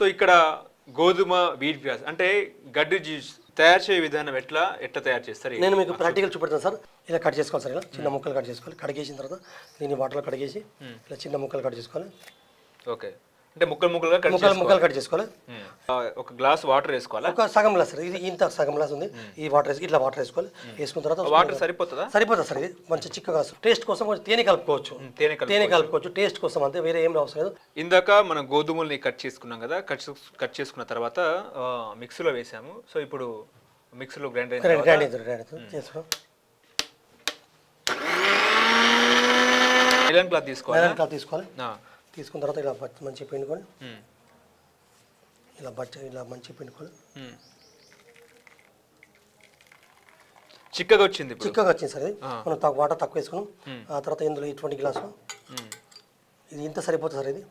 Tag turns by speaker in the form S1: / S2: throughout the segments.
S1: So ఇక్కడ గోధుమ wheat grass అంటే గడ్డి జ్యూస్ తయారు చేయ విధానం ఎట్లా? ఎట్లా తయారు చేస్తారు?
S2: నేను మీకు ప్రాక్టికల్ చూపెడతాను సార్. ఇలా కట్ చేసుకోవాలి సార్ ఇలా. చిన్న ముక్కలు కట్ చేసుకోవాలి. కడిగేసిన తర్వాత దీన్ని వాటర్లో కడిగేసి ఇలా చిన్న ముక్కలు కట్ చేసుకోవాలి.
S1: ఓకే. అంటే ముక్కలు ముక్కలుగా కట్
S2: ముక్కలు ముక్కలు కట్ చేసుకోవాలి.
S1: ఒక గ్లాస్ వాటర్ వేసుకోవాలా?
S2: ఒక సగం గ్లాస్ ఇది ఇంత సగం గ్లాస్ ఉంది. ఈ వాటర్ వేసి ఇట్లా వాటర్ వేసుకోవాలి. వేసుకున్న తర్వాత
S1: వాటర్ సరిపోతుందా?
S2: సరిపోతుంది సార్ ఇది మంచి చిక్కగా టేస్ట్ కోసం కొంచెం తేనె కలుపుకోవచ్చు.
S1: తేనె
S2: తేనె కలుపుకోవచ్చు. టేస్ట్ కోసం అంతే వేరే ఏం అవసరం లేదు.
S1: ఇందాక మనం గోధుమల్ని కట్ చేసుకున్నాం కదా కట్ కట్ చేసుకున్న తర్వాత మిక్సీలో వేసాము. సో ఇప్పుడు మిక్సీలో గ్రైండ్ అయిన
S2: గ్రైండ్ గ్రైండ్. చేసుకోవడం
S1: ఐరన్ క్లాత్ తీసుకోవాలి?
S2: ఐరన్ క్లాత్ తీసుకోవాలి. తీసుకున్న తర్వాత ఇలా మంచిగా పిండుకొని ఇలా బచ్చ ఇలా మంచిగా పిండుకొని
S1: చిక్కగా వచ్చింది
S2: చిక్కగా వచ్చింది సార్ మనం తక్కువ వాటర్ తక్కువ వేసుకున్నాం. ఆ తర్వాత ఇందులో ఇటువంటి గ్లాసు. ఇది ఇంత సరిపోతుంది సార్ ఇది?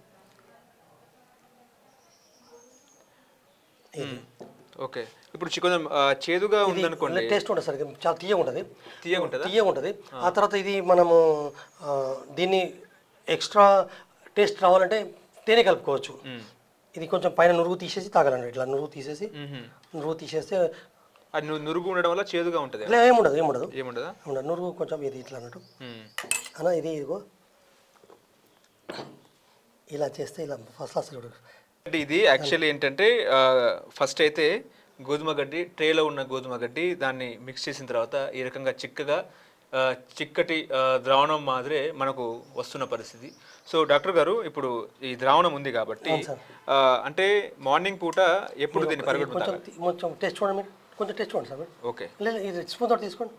S1: ఓకే. ఇప్పుడు చికెన్ చేదుగా ఉందనుకోండి.
S2: టేస్ట్ ఉంటుంది సార్ చాలా తీయగా ఉంటుంది.
S1: తీయగా ఉంటుందా?
S2: తీయగా ఉంటుంది. ఆ. తర్వాత ఇది మనము దీన్ని ఎక్స్ట్రా టేస్ట్ రావాలంటే తేనె కలుపుకోవచ్చు. ఇది కొంచెం పైన నురుగు తీసేసి తాగాలండి. ఇట్లా నురుగు తీసేసి. నురుగు తీసేస్తే
S1: అది నురుగు ఉండడం వల్ల చేదుగా ఉంటుంది
S2: ఇలా ఏముండదు ఏముండదు?
S1: ఏముండదా.
S2: ఉండదు నురుగు కొంచెం ఇది ఇట్లా అన్నట్టు. అన్న ఇది ఇదిగో. ఇలా చేస్తే ఇలా ఫస్ట్ క్లాస్
S1: అంటే ఇది యాక్చువల్లీ ఏంటంటే ఫస్ట్ అయితే గోధుమ గడ్డి ట్రేలో ఉన్న గోధుమ గడ్డి దాన్ని మిక్స్ చేసిన తర్వాత ఈ రకంగా చిక్కగా చిక్కటి ద్రావణం మాదిరే మనకు వస్తున్న పరిస్థితి. సో డాక్టర్ గారు ఇప్పుడు ఈ ద్రావణం ఉంది కాబట్టి అంటే మార్నింగ్ పూట ఎప్పుడు దీన్ని
S2: తీ- కొంచెం టేస్ట్ చూడండి కొంచెం టేస్ట్ చూడండి సార్
S1: ఓకే.
S2: లేదు ఇది స్పూన్ తోటి తీసుకోండి.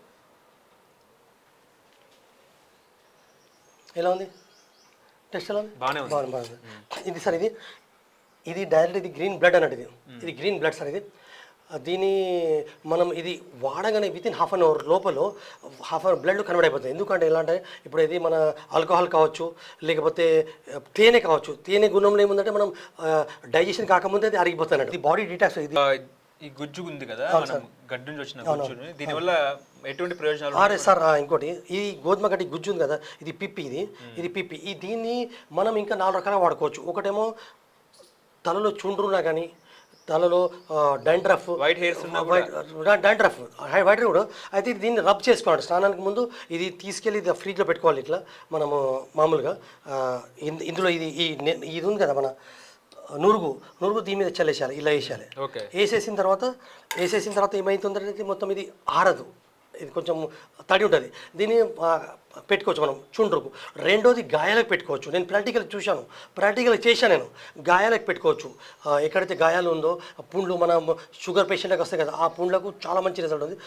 S2: ఎలా ఉంది? టేస్ట్ ఎలా ఉంది?
S1: బాగానే ఉంది.
S2: బాగుంది బాగుంది. ఇది సార్ ఇది ఇది డైరెక్ట్ ఇది గ్రీన్ బ్లడ్ అన్నట్టు ఇది. ఇది గ్రీన్ బ్లడ్ సార్ ఇది. దీని మనం ఇది వాడగానే within half an hour లోపల హాఫ్ అవర్ బ్లడ్ కన్వర్ట్ అయిపోతుంది. ఎందుకంటే ఎలా అంటే ఇప్పుడు ఇది మన ఆల్కహాల్ కావచ్చు లేకపోతే తేనె కావచ్చు. తేనె గుణంలో ఏముందంటే మనం డైజెషన్ కాకముందే అది అరిగిపోతుంది ఇది బాడీ డీటాక్స్ ఇది.
S1: ఈ గుజ్జు ఉంది కదా మనం గడ్డి నుంచి వచ్చిన గుజ్జుని దీనివల్ల ఎటువంటి ప్రయోజనాలు
S2: ఆరే సార్ ఇంకోటి. ఈ గోధుమ గడ్డి గుజ్జు ఉంది కదా ఇది పిప్పి ఇది. ఇది పిప్పి. ఈ దీన్ని మనం ఇంకా నాలుగు రకాలుగా వాడుకోవచ్చు. ఒకటేమో తలలో చుండ్రున్నా కానీ తలలో dandruff
S1: white hairs
S2: dandruff white కూడా. అయితే దీన్ని రబ్ చేసుకోవాలి. స్నానానికి ముందు ఇది తీసుకెళ్ళి ఇది ఫ్రిడ్జ్లో పెట్టుకోవాలి ఇట్లా మనము మామూలుగా. ఇందులో ఇది ఈ ఇది ఉంది కదా మన నురుగు నురుగు దీని మీద చల్లేసేయాలి ఇలా వేసేయాలి.
S1: ఓకే.
S2: వేసేసిన తర్వాత వేసేసిన తర్వాత ఏమవుతుందంటే ఇది మొత్తం ఇది ఆరదు. ఇది కొంచెం తడి ఉంటుంది. దీన్ని పెట్టుకోవచ్చు మనం చుండ్రుకు. రెండోది గాయాలకు పెట్టుకోవచ్చు. నేను ప్రాక్టికల్ చూశాను. ప్రాక్టికల్ చేశాను నేను. గాయాలకు పెట్టుకోవచ్చు. ఎక్కడైతే గాయాలు ఉందో పుండ్లు మన షుగర్ పేషెంట్లకు వస్తాయి కదా ఆ పుండ్లకు చాలా మంచి రిజల్ట్ ఉంది